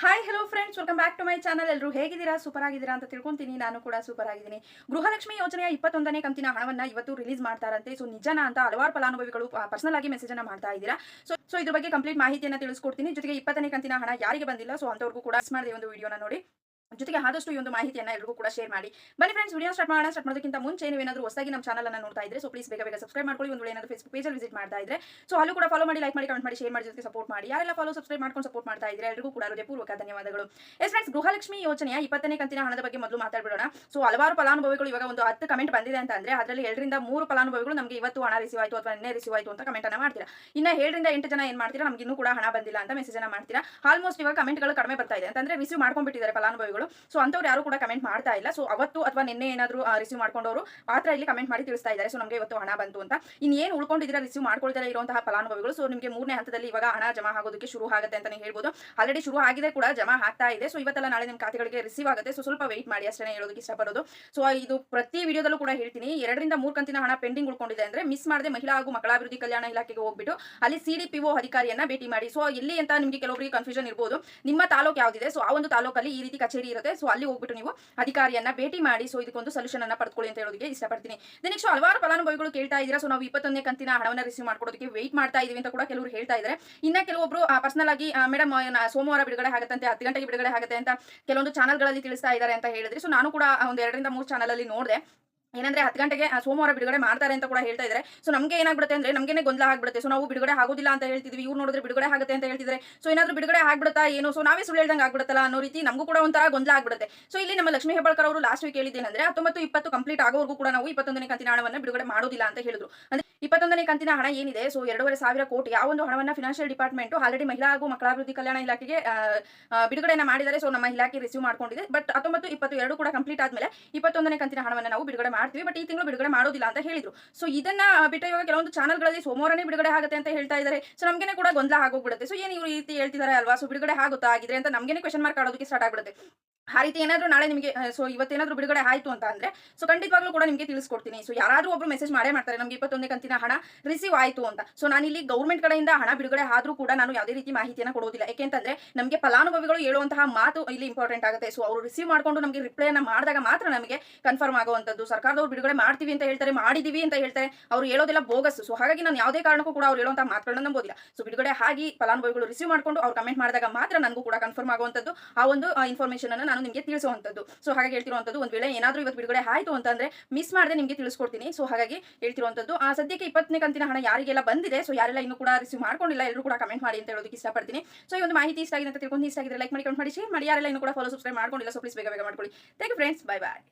Hi hello friends welcome back to my channel ಎಲ್ಲರೂ ಹೇಗಿದ್ದೀರಾ? Super ಆಗಿದ್ದೀರಾ ಅಂತ ತಿಳ್ಕೊಂತೀನಿ. ನಾನು ಕೂಡ ಸೂಪರ್ ಆಗಿದ್ದೀನಿ. ಗೃಹಲಕ್ಷ್ಮಿ ಯೋಜನೆಯ ಇಪ್ಪತ್ತೊಂದನೇ ಕಂತಿನ ಹಣವನ್ನ ಇವತ್ತು ರಿಲೀಸ್ ಮಾಡ್ತಾರಂತೆ. ಸೊ ನಿಜನಾ ಅಂತ ಹಲವಾರು ಫಲಾನುಭವಿಗಳು ಪರ್ಸನಲ್ ಆಗಿ ಮೆಸೇಜ್ ಅನ್ನ ಮಾಡ್ತಾ ಇದ್ದೀರಾ. ಸೊ ಸೊ ಇದ್ರ ಬಗ್ಗೆ ಕಂಪ್ಲೀಟ್ ಮಾಹಿತಿಯನ್ನು ತಿಳಿಸ್ಕೊಡ್ತೀನಿ. ಜೊತೆಗೆ ಇಪ್ಪತ್ತನೇ ಕಂತಿನ ಹಣ ಯಾರಿಗೆ ಬಂದಿಲ್ಲ? ಸೊ ಅಂತವ್ರಿಗೂ ಕೂಡ ಮಾಡಿದೆ ಒಂದು ವಿಡಿಯೋನ ನೋಡಿ. ಜೊತೆಗೆ ಆದಷ್ಟು ಈ ಒಂದು ಮಾಹಿತಿಯನ್ನ ಎಲ್ಲರಿಗೂ ಕೂಡ ಶೇರ್ ಮಾಡಿ. ಬನ್ನಿ ಫ್ರೆಂಡ್ಸ್ ವಿಡಿಯೋ ಸ್ಟಾರ್ಟ್ ಮಾಡೋಣ. ಸ್ಟಾರ್ಟ್ ಮಾಡೋದಕ್ಕಿಂತ ಮುಂಚೆ ನೀವೇನಾದರೂ ಹೊಸದಾಗಿ ನಮ್ಮ ಚಾನಲ್ ಅನ್ನು ನೋಡ್ತಾ ಇದ್ರೆ ಸೊ ಪ್ಲೀಸ್ ಬೇಗ ಬೇಗ ಸಬ್ಸ್ಕ್ರೈಬ್ ಮಾಡ್ಕೊಳ್ಳಿ. ಒಂದು ಏನಾದರೂ ಫೇಸ್ಬುಕ್ ಪೇಜಲ್ಲಿ ವಿಸಿಟ್ ಮಾಡ್ತಾ ಇದ್ರೆ ಸೊ ಅಲ್ಲೂ ಕೂಡ ಫಾಲೋ ಮಾಡಿ ಲೈಕ್ ಮಾಡಿ ಕಮೆಂಟ್ ಮಾಡಿ ಶೇರ್ ಮಾಡಿ ಜೊತೆಗೆ ಸಪೋರ್ಟ್ ಮಾಡಿ. ಯಾರೆಲ್ಲ ಫಾಲೋ ಸಬ್ಸ್ಕ್ರೈಬ್ ಮಾಡ್ಕೊಂಡು ಸಪೋರ್ಟ್ ಮಾಡ್ತಾ ಇದ್ರೆ ಎಲ್ಲರಿಗೂ ಕೂಡ ಹೃದಯಪೂರ್ವಕ ಧನ್ಯವಾದಗಳು. ಎಸ್ ಫ್ರೆಂಡ್ಸ್ ಗೃಹಲಕ್ಷ್ಮಿ ಯೋಜನೆಯ ಇಪ್ಪತ್ತನೇ ಕಂತಿನ ಹಣದ ಬಗ್ಗೆ ಮೊದಲು ಮಾತಾಡ್ಬಿಡೋಣ. ಸೊ ಹಲವಾರು ಫಲಾನುಭವಿಗಳು ಇವಾಗ ಒಂದು ಹತ್ತು ಕಮೆಂಟ್ ಬಂದಿದೆ ಅಂತ ಅಂದ್ರೆ ಅದರಲ್ಲಿ ಎರಡರಿಂದ ಮೂರು ಫಲಾನುಭವಿಗಳು ನಮಗೆ ಇವತ್ತು ಹಣ ರಿಸೀವ್ ಆಯಿತು ಅಥವಾ ನಿನ್ನೆ ರಿಸೀವ್ ಆಯಿತು ಅಂತ ಕಮೆಂಟ್ ಅನ್ನ ಮಾಡ್ತೀರಾ. ಇನ್ನ ಏಳರಿಂದ ಎಂಟು ಜನ ಏನ್ ಮಾಡ್ತೀರಾ? ನಮಗೆ ಇನ್ನೂ ಕೂಡ ಹಣ ಬಂದಿಲ್ಲ ಅಂತ ಮೆಸೇಜ್ ಮಾಡ್ತೀರಾ. ಆಲ್ಮೋಸ್ಟ್ ಇವಾಗ ಕಮೆಂಟ್ಗಳು ಕಡಿಮೆ ಬರ್ತಾ ಇದೆ ಅಂತಂದ್ರೆ ರಿಸೀವ್ ಮಾಡ್ಕೊಂಡ್ಬಿಟ್ಟಿದ್ದಾರೆ ಫಲಾನುಭವಿಗಳು. ಸೊ ಅಂತವ್ರು ಯಾರು ಕೂಡ ಕಮೆಂಟ್ ಮಾಡ್ತಾ ಇಲ್ಲ. ಸೊ ಅವತ್ತು ಅಥವಾ ನಿನ್ನೆ ಏನಾದ್ರು ರಿಸೀವ್ ಮಾಡ್ಕೊಂಡವರು ಮಾತ್ರ ಇಲ್ಲಿ ಕಮೆಂಟ್ ಮಾಡಿ ತಿಳಿಸ್ತಾ ಇದ್ದಾರೆ. ಸೊ ನಮಗೆ ಇವತ್ತು ಹಣ ಬಂತು ಅಂತ. ಇನ್ನೇನು ಉಳ್ಕೊಂಡಿದ್ದೀರಾ ರಿಸೀವ್ ಮಾಡ್ಕೊಳ್ತಾರೆ ಇರುವಂತಹ ಫಲಾನುಭವಿಗಳು? ಸೊ ನಿಮಗೆ ಮೂರನೇ ಹಂತದಲ್ಲಿ ಇವಾಗ ಹಣ ಜಮಾ ಆಗೋದಕ್ಕೆ ಶುರು ಆಗುತ್ತೆ ಅಂತಲೇ ಹೇಳ್ಬೋದು. ಆಲ್ರೆಡಿ ಶುರು ಆಗಿದೆ ಕೂಡ, ಜಮಾ ಆಗ್ತಾ ಇದೆ. ಸೊ ಇವತ್ತೆಲ್ಲ ನಾಳೆ ನಿಮ್ಮ ಖಾತೆಗಳಿಗೆ ರಿಸೀವ್ ಆಗುತ್ತೆ. ಸೊ ಸ್ವಲ್ಪ ವೆಯ್ಟ್ ಮಾಡಿ ಅಷ್ಟೇ ಹೇಳೋದಕ್ಕೆ ಇಷ್ಟಪಡೋದು. ಸೊ ಇದು ಪ್ರತಿ ವಿಡಿಯೋದಲ್ಲೂ ಕೂಡ ಹೇಳ್ತೀನಿ. ಎರಡರಿಂದ ಮೂರು ಕಂತಿನ ಹಣ ಪೆಂಡಿಂಗ್ ಉಳ್ಕೊಂಡಿದೆ ಅಂದ್ರೆ ಮಿಸ್ ಮಾಡದೆ ಮಹಿಳಾ ಹಾಗೂ ಮಕ್ಕಳ ಅಭಿವೃದ್ಧಿ ಕಲ್ಯಾಣ ಇಲಾಖೆಗೆ ಹೋಗ್ಬಿಟ್ಟು ಅಲ್ಲಿ ಸಿ ಡಿ ಪಿ ಅಧಿಕಾರಿಯನ್ನ ಭೇಟಿ ಮಾಡಿ. ಸೊ ಇಲ್ಲಿ ಅಂತ ನಿಮಗೆ ಕೆಲವರಿಗೆ ಕನ್ಫ್ಯೂಷನ್ ಇರ್ಬೋದು. ನಿಮ್ಮ ತಾಲೂಕು ಯಾವುದಿದೆ? ಸೊ ಆ ಒಂದು ತಾಲೂಕಲ್ಲಿ ಈ ರೀತಿ ಕಚೇರಿ ಇರುತ್ತೆ. ಸೊ ಅಲ್ಲಿ ಹೋಗ್ಬಿಟ್ಟು ನೀವು ಅಧಿಕಾರಿಯನ್ನ ಭೇಟಿ ಮಾಡಿ ಸೊ ಇದಕ್ಕೊಂದು ಸೊಲ್ಯೂಷನ್ ಅನ್ನ ಪಡ್ಕೊಳ್ಳಿ ಅಂತ ಹೇಳೋದಕ್ಕೆ ಇಷ್ಟಪಡ್ತೀನಿ. ನೆಕ್ಸ್ಟ್ ಹಲವಾರು ಫಲಾನುಭವಿಗಳು ಕೇಳ್ತಾ ಇದ್ದೀರಾ. ಸೊ ನಾವು ಇಪ್ಪತ್ತೊಂದನೇ ಕಂತಿನ ಹಣವನ್ನು ರಿಸೀವ್ ಮಾಡ್ಕೊಡೋದಕ್ಕೆ ವೆಯ್ಟ್ ಮಾಡ್ತಾ ಇದೀವಿ ಅಂತ ಕೂಡ ಕೆಲವರು ಹೇಳ್ತಾ ಇದ್ದಾರೆ. ಇನ್ನ ಕೆಲವೊಬ್ರು ಪರ್ಸನಲ್ ಆಗಿ ಮೇಡಮ್ ಸೋಮವಾರ ಬಿಡುಗಡೆ ಆಗುತ್ತೆ ಹತ್ತು ಗಂಟೆಗೆ ಬಿಡುಗಡೆ ಆಗುತ್ತೆ ಅಂತ ಕೆಲವೊಂದು ಚಾನಲ್ಗಳಲ್ಲಿ ತಿಳಿಸ್ತಾ ಇದ್ದಾರೆ ಅಂತ ಹೇಳಿದ್ರೆ. ಸೊ ನಾನು ಕೂಡ ಒಂದು ಎರಡರಿಂದ ಮೂರು ಚಾನಲ್ ಅಲ್ಲಿ ನೋಡಿದೆ. ಏನಂದ್ರೆ ಹತ್ತು ಗಂಟೆಗೆ ಸೋಮವಾರ ಬಿಡುಗಡೆ ಮಾಡ್ತಾರೆ ಅಂತ ಕೂಡ ಹೇಳ್ತಾ ಇದ್ದಾರೆ ಸೊ ನಮಗೆ ಏನಾಗ್ಬಿಡುತ್ತೆ ಅಂದ್ರೆ ನಮಗೆ ಗೊಂದಲ ಆಗ್ಬಿಡುತ್ತೆ. ಸೊ ನಾವು ಬಿಡುಗಡೆ ಆಗೋದಿಲ್ಲ ಅಂತ ಹೇಳ್ತಿದ್ವಿ. ಇವ್ರು ನೋಡಿದ್ರೆ ಬಿಡುಗಡೆ ಆಗುತ್ತೆ ಅಂತ ಹೇಳ್ತಿದ್ರೆ. ಸೊ ಏನಾದ್ರೂ ಬಿಡುಗಡೆ ಆಗ್ಬಿಡುತ್ತಾ ಏನು? ಸೊ ನಾವೇ ಸುಳ್ಳು ಹೇಳ್ದಂಗೆ ಆಗ್ಬಿಡುತ್ತಲ್ಲ ಅನ್ನೋ ರೀತಿ ನಮಗೂ ಕೂಡ ಒಂಥರ ಗೊಂದಲ ಆಗ್ಬಿಡುತ್ತೆ. ಸೊ ಇಲ್ಲಿ ನಮ್ಮ ಲಕ್ಷ್ಮೀ ಹೆಬ್ಬಾಳ್ಕರ್ ಅವರು ಲಾಸ್ಟ್ ವೀಕ್ ಹೇಳಿದ್ದೇನೆಂದ್ರೆ ಹತ್ತೊಂಬತ್ತು ಇಪ್ಪತ್ತು ಕಂಪ್ಲೀಟ್ ಆಗೋವರೆಗೂ ಕೂಡ ನಾವು ಇಪ್ಪತ್ತೊಂದನೇ ಕಂತಿನ ಹಣವನ್ನು ಬಿಡುಗಡೆ ಮಾಡೋದಿಲ್ಲ ಅಂತ ಹೇಳಿದ್ರು. ಇಪ್ಪತ್ತೊಂದನೇ ಕಂತಿನ ಹಣ ಏನಿದೆ? ಸೊ ಎರಡೂವರೆ ಸಾವಿರ ಕೋಟಿ. ಯಾವ ಒಂದು ಹಣವನ್ನ ಫಿನಾನ್ಷಿಯಲ್ ಡಿಪಾರ್ಟ್ಮೆಂಟ್ ಆಲ್ರೆಡಿ ಮಹಿಳಾ ಹಾಗೂ ಮಕ್ಕಳ ಅಭಿವೃದ್ಧಿ ಕಲ್ಯಾಣ ಇಲಾಖೆಗೆ ಬಿಡುಗಡೆಯನ್ನು ಮಾಡಿದರೆ ಸೊ ನಮ್ಮ ಇಲಾಖೆ ರಿಸೀವ್ ಮಾಡ್ಕೊಂಡಿದೆ. ಬಟ್ ಹತ್ತೊಂಬತ್ತು, ಇಪ್ಪತ್ತು ಎರಡು ಕೂಡ ಕಂಪ್ಲೀಟ್ ಆದ್ಮೇಲೆ ಇಪ್ಪತ್ತೊಂದನೇ ಕಂತಿನ ಹಣವನ್ನು ನಾವು ಬಿಡುಗಡೆ ಮಾಡ್ತೀವಿ. ಬಟ್ ಈ ತಿಂಗಳು ಬಿಡುಗಡೆ ಮಾಡೋದಿಲ್ಲ ಅಂತ ಹೇಳಿದ್ರು. ಸೊ ಇದನ್ನ ಬಿಟ್ಟು ಇವಾಗ ಕೆಲವೊಂದು ಚಾನಲ್ಗಳಲ್ಲಿ ಸೋಮವಾರನೇ ಬಿಡುಗಡೆ ಆಗುತ್ತೆ ಅಂತ ಹೇಳ್ತಾ ಇದ್ದಾರೆ. ಸೊ ನಮಗೆ ಕೂಡ ಗೊಂದಲ ಆಗೋಗ್ಬಿಡುತ್ತೆ. ಸೊ ಏನು ಈ ರೀತಿ ಹೇಳ್ತಿದ್ದಾರೆ ಅಲ್ವಾ? ಸೊ ಬಿಡುಗಡೆ ಆಗುತ್ತಾ? ಆಗಿದ್ರೆ ಅಂತ ನಮಗೇನೆ ಕ್ವೆಶನ್ ಮಾರ್ಕ್ ಆಡೋದಕ್ಕೆ ಸ್ಟಾರ್ಟ್ ಆಗ್ಬಿಡುತ್ತೆ. ಆ ರೀತಿ ಏನಾದರೂ ನಾಳೆ ನಿಮಗೆ ಸೊ ಇವತ್ತೇನಾದರೂ ಬಿಡುಗಡೆ ಆಯಿತು ಅಂತ ಅಂದರೆ ಸೊ ಖಂಡಿತವಾಗ್ಲೂ ಕೂಡ ನಿಮಗೆ ತಿಳಿಸ್ಕೊಡ್ತೀನಿ. ಸೊ ಯಾರಾದರೂ ಒಬ್ಬರು ಮೆಸೇಜ್ ಮಾಡೇ ಮಾಡ್ತಾರೆ, ನಮಗೆ ಇಪ್ಪತ್ತೊಂದೇ ಕಂತಿನ ಹಣ ರಿಸೀವ್ ಆಯಿತು ಅಂತ. ಸೊ ಇಲ್ಲಿ ಗೌರ್ಮೆಂಟ್ ಕಡೆಯಿಂದ ಹಣ ಬಿಡುಗಡೆ ಆದರೂ ಕೂಡ ನಾನು ಯಾವುದೇ ರೀತಿ ಮಾಹಿತಿಯನ್ನು ಕೊಡೋದಿಲ್ಲ. ಏಕೆಂತಂದರೆ ನಮಗೆ ಫಲಾನುಭವಿಗಳು ಹೇಳುವಂತಹ ಮಾತು ಇಲ್ಲಿ ಇಂಪಾರ್ಟೆಂಟ್ ಆಗುತ್ತೆ. ಸೊ ಅವರು ರಿಸೀವ್ ಮಾಡ್ಕೊಂಡು ನಮಗೆ ರಿಪ್ಲೈನ ಮಾಡಿದಾಗ ಮಾತ್ರ ನಮಗೆ ಕನ್ಫರ್ಮ್ ಆಗುವಂಥದ್ದು. ಸರ್ಕಾರದವ್ರು ಬಿಡುಗಡೆ ಮಾಡ್ತೀವಿ ಅಂತ ಹೇಳ್ತಾರೆ, ಮಾಡಿದೀವಿ ಅಂತ ಹೇಳ್ತಾರೆ, ಅವರು ಹೇಳೋದೆಲ್ಲ ಬೋಗಸ್. ಸೊ ಹಾಗಾಗಿ ನಾನು ಯಾವುದೇ ಕಾರಣಕ್ಕೂ ಕೂಡ ಅವ್ರು ಹೇಳುವಂತಹ ಮಾತುಗಳನ್ನ ನಂಬೋದಿಲ್ಲ. ಸೊ ಬಿಡುಗಡೆ ಆಗಿ ಫಲಾನುಭವಿಗಳು ರಿಸೀವ್ ಮಾಡ್ಕೊಂಡು ಅವ್ರು ಕಮೆಂಟ್ ಮಾಡಿದಾಗ ಮಾತ್ರ ನನಗೂ ಕೂಡ ಕನ್ಫರ್ಮ್ ಆಗುವಂಥದ್ದು. ಆ ಒಂದು ಇನ್ಫಾರ್ಮೇಷನ್ ಅನ್ನು ನಾನು ನಿಮಗೆ ತಿಳಿಸುವಂಥದ್ದು. ಸೊ ಹಾಗಾಗಿ ಹೇಳ್ತಿರುವಂಥದ್ದು, ಒಂದು ವೇಳೆ ಏನಾದರೂ ಇವತ್ತು ಬಿಡುಗಡೆ ಆಯಿತು ಅಂತಂದ್ರೆ ಮಿಸ್ ಮಾಡದೆ ನಿಮಗೆ ತಿಳಿಸ್ಕೊಡ್ತೀನಿ. ಸೊ ಹಾಗಾಗಿ ಹೇಳ್ತಿರುವಂಥದ್ದು, ಆ ಸದ್ಯಕ್ಕೆ ಇಪ್ಪತ್ತನೇ ಕಂತಿನ ಹಣ ಯಾರಿಗೆಲ್ಲ ಬಂದಿದೆ ಸೊ ಯಾರೆಲ್ಲ ಇನ್ನೂ ಕೂಡ ರಿಸೀವ್ ಮಾಡ್ಕೊಂಡಿಲ್ಲ ಎಲ್ಲರೂ ಕೂಡ ಕಮೆಂಟ್ ಮಾಡಿ ಅಂತ ಹೇಳೋದಕ್ಕೆ ಇಷ್ಟಪಡ್ತೀನಿ. ಸೊ ಈ ಒಂದು ಮಾಹಿತಿ ಇಷ್ಟ ಆಗಿದೆ ಅಂತ ತಿಳ್ಕೊಂಡು ಇಷ್ಟ ಆಗಿದ್ರೆ ಲೈಕ್ ಮಾಡಿ ಕಮೆಂಟ್ ಮಾಡಿ ಶೇರ್ ಮಾಡಿ. ಯಾರೆಲ್ಲ ಇನ್ನೂ ಕೂಡ ಫಾಲೋ ಸಬ್ಸ್ಕ್ರೈಬ್ ಮಾಡ್ಕೊಂಡಿಲ್ಲ ಸೊ ಪ್ಲೀಸ್ ಬೇಗ ಬೇಗ ಮಾಡ್ಕೊಳ್ಳಿ. Thank you friends bye bye